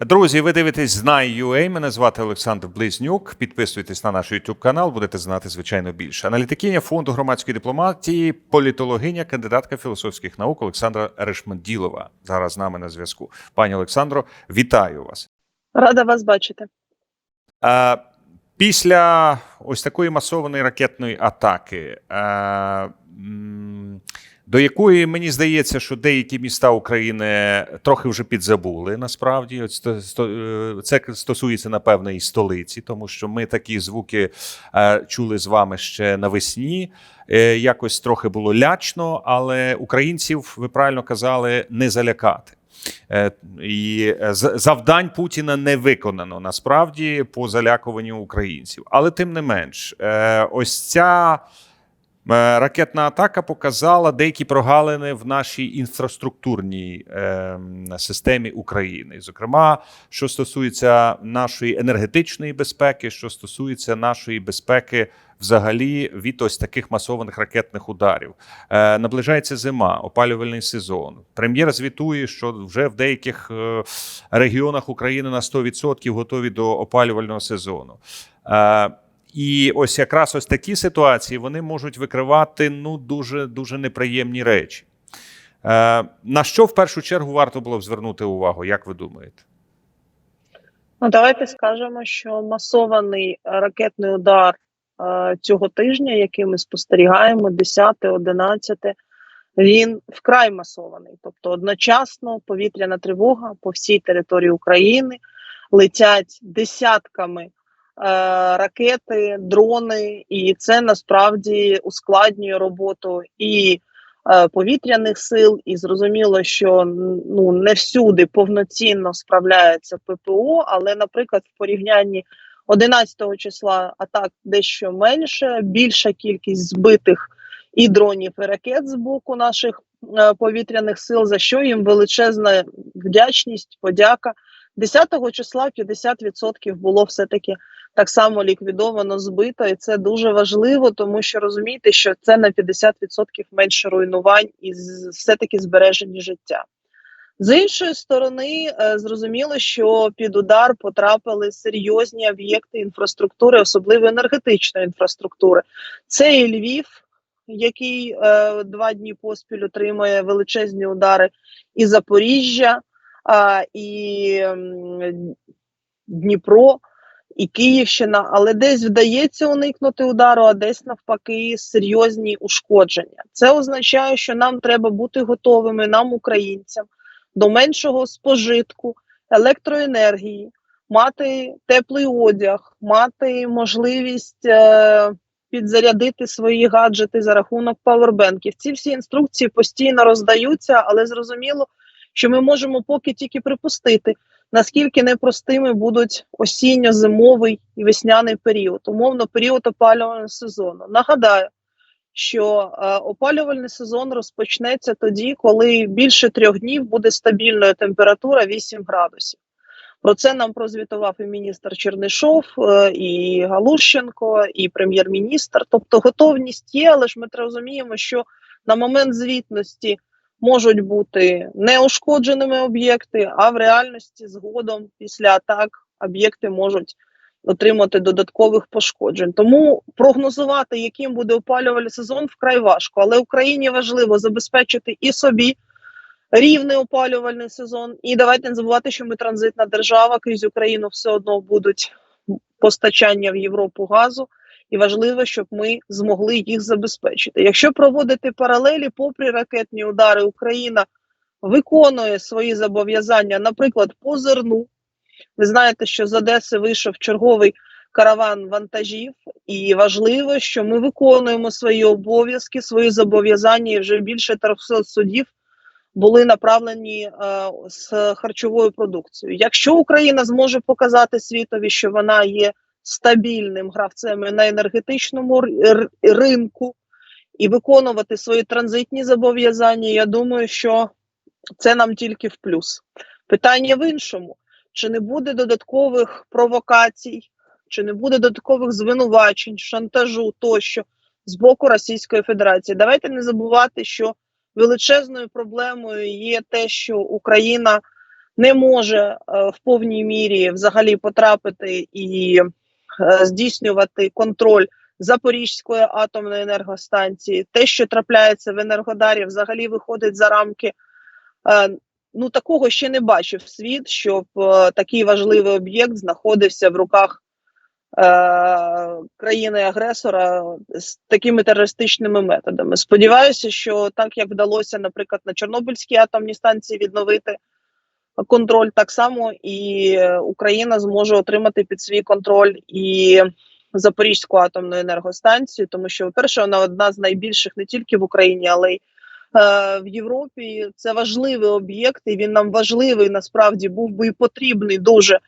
Друзі, ви дивитесь Знай.ua, Мене звати Олександр Близнюк. Підписуйтесь на наш YouTube канал, будете знати звичайно більше. Аналітикиня фонду громадської дипломатії, політологиня, кандидатка філософських наук Олександра Решманділова. Зараз з нами на зв'язку. Пані Олександро, вітаю вас. Рада вас бачити. Після ось такої масованої ракетної атаки, до якої мені здається, що деякі міста України трохи вже підзабули. Насправді, е, це стосується напевне і столиці, тому що ми такі звуки е, чули з вами ще навесні. Е, якось трохи було лячно, але українців, ви правильно казали, не залякати. І завдань Путіна не виконано насправді по залякуванню українців. Але тим не менш, ось ця ракетна атака показала деякі прогалини в нашій інфраструктурній е, системі України. Зокрема, що стосується нашої енергетичної безпеки, що стосується нашої безпеки. Взагалі від ось таких масованих ракетних ударів Е, наближається зима, опалювальний сезон. Прем'єр звітує, що вже в деяких е, регіонах України на 100% готові до опалювального сезону. Е, і ось якраз ось такі ситуації вони можуть викривати ну дуже дуже неприємні речі. Е, на що в першу чергу варто було б звернути увагу, як ви думаєте? Ну, давайте скажемо, що масований ракетний удар е, цього тижня, який ми спостерігаємо, 10-11, він вкрай масований. Тобто одночасно повітряна тривога по всій території України летять десятками ракети, дрони, і це насправді ускладнює роботу і е, повітряних сил, і зрозуміло, що ну не всюди повноцінно справляється ППО, але, наприклад, в порівнянні 11 числа атак дещо менше, більша кількість збитих і дронів, і ракет з боку наших е, повітряних сил, за що їм величезна вдячність, подяка. 10 числа 50% було все-таки так само ліквідовано, збито, і це дуже важливо, тому що розумієте, що це на 50% менше руйнувань і все-таки збережені життя. З іншої сторони, е, зрозуміло, що під удар потрапили серйозні об'єкти інфраструктури, особливо енергетичної інфраструктури. Це і Львів, який е, два дні поспіль отримує величезні удари, і Запоріжжя, а, і Дніпро, і Київщина, але десь вдається уникнути удару, а десь навпаки серйозні ушкодження. Це означає, що нам треба бути готовими, нам, українцям, до меншого спожитку електроенергії, мати теплий одяг, мати можливість е, підзарядити свої гаджети за рахунок павербенків. Ці всі інструкції постійно роздаються, але зрозуміло, що ми можемо поки тільки припустити, наскільки непростими будуть осінньо-зимовий і весняний період, умовно період опалювального сезону. Нагадаю, що е, опалювальний сезон розпочнеться тоді, коли більше трьох днів буде стабільною температура 8 градусів. Про це нам прозвітував і міністр Чернишов, е, і Галущенко, і прем'єр-міністр. Тобто готовність є, але ж ми розуміємо, що на момент звітності можуть бути неушкодженими об'єкти, а в реальності згодом після атак об'єкти можуть отримати додаткових пошкоджень. Тому прогнозувати, яким буде опалювальний сезон, вкрай важко. Але Україні важливо забезпечити і собі рівний опалювальний сезон. І давайте не забувати, що ми транзитна держава. Крізь Україну все одно будуть постачання в Європу газу. І важливо, щоб ми змогли їх забезпечити. Якщо проводити паралелі, попри ракетні удари, Україна виконує свої зобов'язання, наприклад, по зерну. Ви знаєте, що з Одеси вийшов черговий караван вантажів, і важливо, що ми виконуємо свої обов'язки, свої зобов'язання. І вже більше 300 судів були направлені е, з харчовою продукцією. Якщо Україна зможе показати світові, що вона є стабільним гравцем на енергетичному ринку і виконувати свої транзитні зобов'язання, я думаю, що це нам тільки в плюс. Питання в іншому: чи не буде додаткових провокацій, чи не буде додаткових звинувачень, шантажу тощо з боку Російської Федерації? Давайте не забувати, що величезною проблемою є те, що Україна не може е, в повній мірі взагалі потрапити і здійснювати контроль Запорізької атомної енергостанції. Те, що трапляється в Енергодарі, взагалі виходить за рамки. е, Ну, такого ще не бачив світ, щоб е, такий важливий об'єкт знаходився в руках е, країни-агресора з такими терористичними методами. Сподіваюся, що так як вдалося, наприклад, на Чорнобильській атомній станції відновити контроль, так само і Україна зможе отримати під свій контроль і Запорізьку атомну енергостанцію, тому що, по-перше, вона одна з найбільших не тільки в Україні, але й е, в Європі. Це важливий об'єкт, і він нам важливий насправді був би і потрібний дуже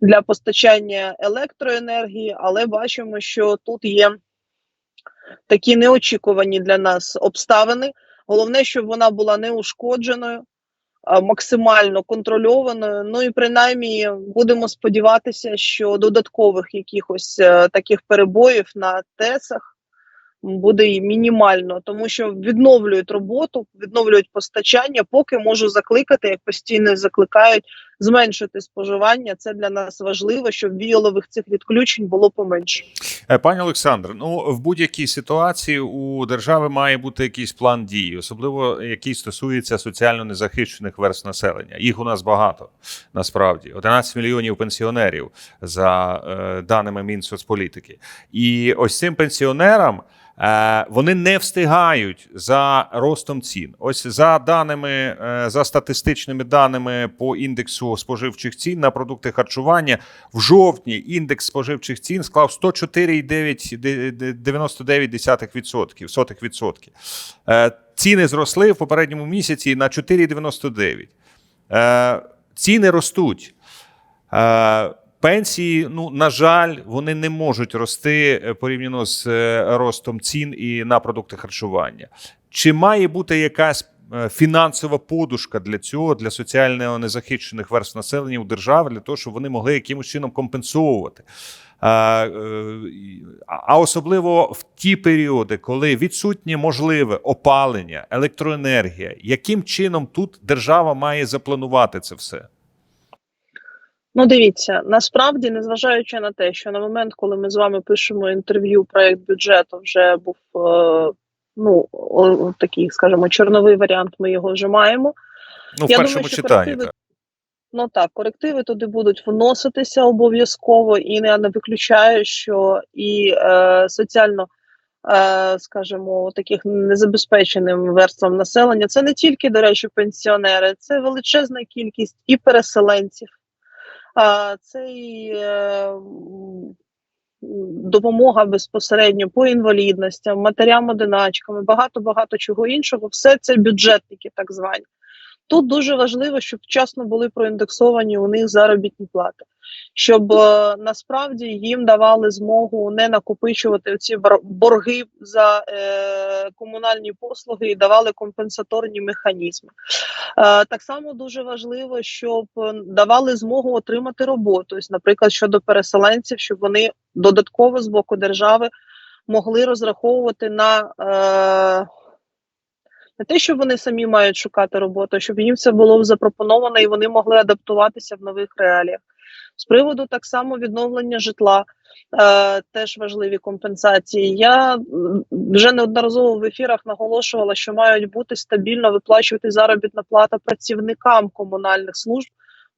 для постачання електроенергії, але бачимо, що тут є такі неочікувані для нас обставини. Головне, щоб вона була неушкодженою, максимально контрольованою. Ну і принаймні будемо сподіватися, що додаткових якихось е, таких перебоїв на ТЕСах буде і мінімально, тому що відновлюють роботу, відновлюють постачання, поки можу закликати, як постійно закликають, зменшити споживання. Це для нас важливо, щоб віялових цих відключень було поменше. Е, Пане Олександр, ну в будь-якій ситуації у держави має бути якийсь план дії, особливо який стосується соціально незахищених верст населення. Їх у нас багато насправді 11 мільйонів пенсіонерів за е, даними Мінсоцполітики. І ось цим пенсіонерам. е, Вони не встигають за ростом цін. Ось за даними, е, за статистичними даними по індексу споживчих цін на продукти харчування, в жовтні індекс споживчих цін склав 104,99%. Сотих відсотки. Е, Ціни зросли в попередньому місяці на 4,99. Е, Ціни ростуть. Е, Пенсії, ну на жаль, вони не можуть рости порівняно з ростом цін і на продукти харчування. Чи має бути якась фінансова подушка для цього, для соціально незахищених верств населення у держави, для того, щоб вони могли якимось чином компенсовувати? А, е, а особливо в ті періоди, коли відсутнє можливе опалення, електроенергія, яким чином тут держава має запланувати це все? Ну, дивіться, насправді, незважаючи на те, що на момент, коли ми з вами пишемо інтерв'ю, проект бюджету вже був е, ну такий, скажімо, чорновий варіант. Ми його вже маємо. Ну, в Я першому думаю, що читанні. корективи- Так. Ну так, корективи туди будуть вноситися обов'язково, і я не виключаю, що і е, соціально, е, скажімо, таких незабезпеченим верствам населення це не тільки, до речі, пенсіонери, це величезна кількість і переселенців, це і е, допомога безпосередньо по інвалідностям, матерям одиначкам, багато багато чого іншого. Все це бюджетники, так звані. Тут дуже важливо, щоб вчасно були проіндексовані у них заробітні плати, щоб е, насправді їм давали змогу не накопичувати ці борги за е, комунальні послуги і давали компенсаторні механізми. Е, так само дуже важливо, щоб е, давали змогу отримати роботу. Ось, наприклад, щодо переселенців, щоб вони додатково з боку держави могли розраховувати на. Е, не те, що вони самі мають шукати роботу, щоб їм це було запропоновано і вони могли адаптуватися в нових реаліях. З приводу так само відновлення житла, е, теж важливі компенсації. Я вже неодноразово в ефірах наголошувала, що мають бути стабільно виплачувати заробітна плата працівникам комунальних служб,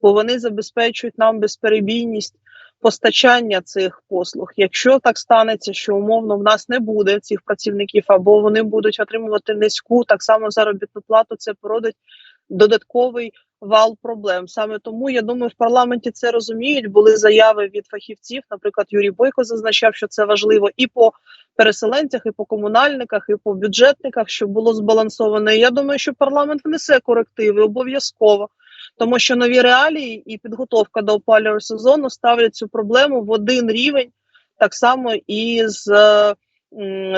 бо вони забезпечують нам безперебійність постачання цих послуг. Якщо так станеться, що умовно в нас не буде цих працівників, або вони будуть отримувати низьку так само заробітну плату, це породить додатковий вал проблем. Саме тому я думаю, в парламенті це розуміють. Були заяви від фахівців. Наприклад, Юрій Бойко зазначав, що це важливо і по переселенцях, і по комунальниках, і по бюджетниках, щоб було збалансовано. Я думаю, що парламент внесе корективи обов'язково. Тому що нові реалії і підготовка до опалювального сезону ставлять цю проблему в один рівень, так само і з,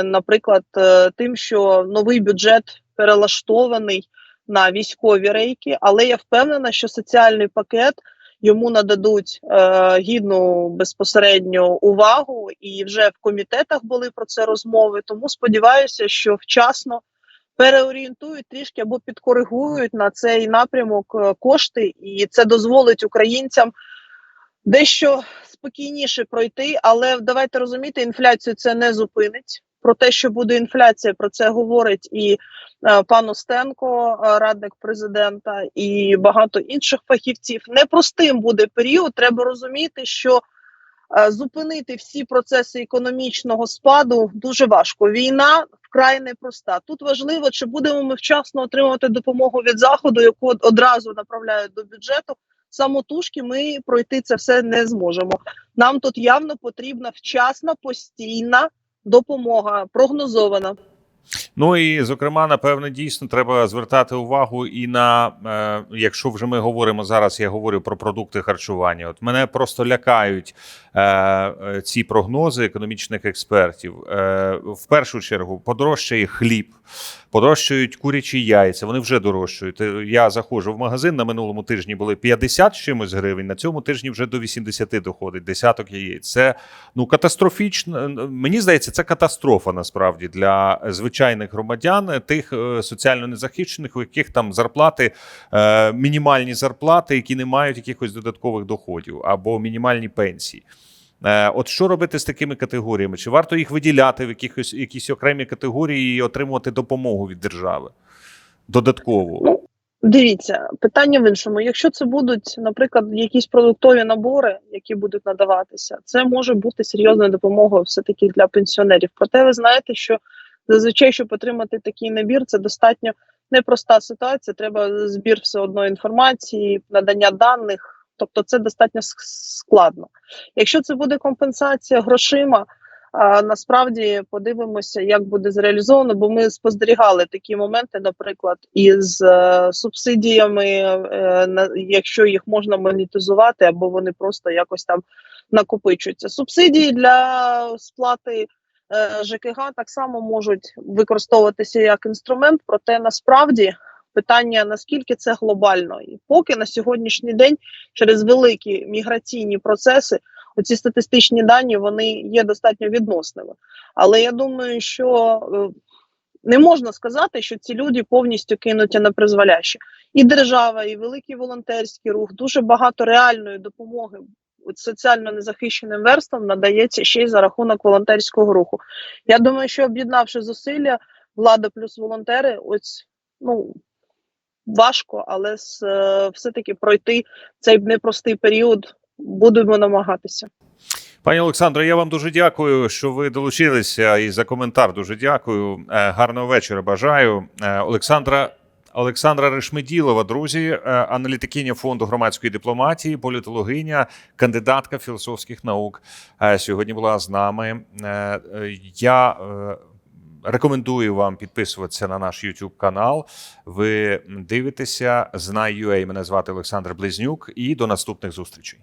наприклад, е, тим, що новий бюджет перелаштований на військові рейки, але я впевнена, що соціальний пакет йому нададуть е, гідну безпосередньо увагу, і вже в комітетах були про це розмови. Тому сподіваюся, що вчасно переорієнтують трішки або підкоригують на цей напрямок е, кошти, і це дозволить українцям дещо спокійніше пройти. Але давайте розуміти, інфляцію це не зупинить. Про те, що буде інфляція, про це говорить і е, пан Остенко, е, радник президента, і багато інших фахівців. Непростим буде період. Треба розуміти, що зупинити всі процеси економічного спаду дуже важко. Війна вкрай непроста. Тут важливо, чи будемо ми вчасно отримувати допомогу від заходу, яку одразу направляють до бюджету. Самотужки ми пройти це все не зможемо. Нам тут явно потрібна вчасна, постійна допомога, прогнозована. Ну і зокрема, напевно, дійсно треба звертати увагу і на е, якщо вже ми говоримо зараз, я говорю про продукти харчування. От мене просто лякають е, е, ці прогнози економічних експертів. Е, в першу чергу подорожчає хліб, подорожчають курячі яйця. Вони вже дорожчають. Е, Я заходжу в магазин на минулому тижні були 50 чимось гривень. На цьому тижні вже до 80 доходить десяток яєць. Це ну катастрофічно. Мені здається, це катастрофа насправді для звичайних громадян, тих е, соціально незахищених, у яких там зарплати е, мінімальні зарплати, які не мають якихось додаткових доходів або мінімальні пенсії. Е, От що робити з такими категоріями? Чи варто їх виділяти в якихось якісь окремі категорії і отримувати допомогу від держави додаткову? Ну, Дивіться, питання в іншому. Якщо це будуть, наприклад, якісь продуктові набори, які будуть надаватися, це може бути серйозною допомогою все-таки для пенсіонерів. Проте ви знаєте, що зазвичай, щоб отримати такий набір, це достатньо непроста ситуація. Треба збір все одно інформації, надання даних. Тобто, це достатньо складно. Якщо це буде компенсація грошима. Насправді подивимося, як буде зреалізовано, бо ми спостерігали такі моменти, наприклад, із е, субсидіями, е, на, якщо їх можна монетизувати, або вони просто якось там накопичуються. Субсидії для сплати е, ЖКГ так само можуть використовуватися як інструмент, проте насправді питання наскільки це глобально, і поки на сьогоднішній день через великі міграційні процеси оці статистичні дані вони є достатньо відносними. Але я думаю, що е, не можна сказати, що ці люди повністю кинуті на призволяще. І держава, і великий волонтерський рух, дуже багато реальної допомоги соціально незахищеним верствам надається ще й за рахунок волонтерського руху. Я думаю, що об'єднавши зусилля, влада плюс волонтери, ось ну. Важко, але е, все-таки пройти цей непростий період будемо намагатися. Пані Олександро, я вам дуже дякую, що ви долучилися і за коментар. Дуже дякую. Е, Гарного вечора. Бажаю. Е, Олександра. Олександра Решмеділова, друзі, аналітикиня фонду громадської дипломатії, політологиня, кандидатка філософських наук. Сьогодні була з нами. Я рекомендую вам підписуватися на наш YouTube канал. Ви дивитеся Знай.ua. Мене звати Олександр Близнюк. І до наступних зустрічей.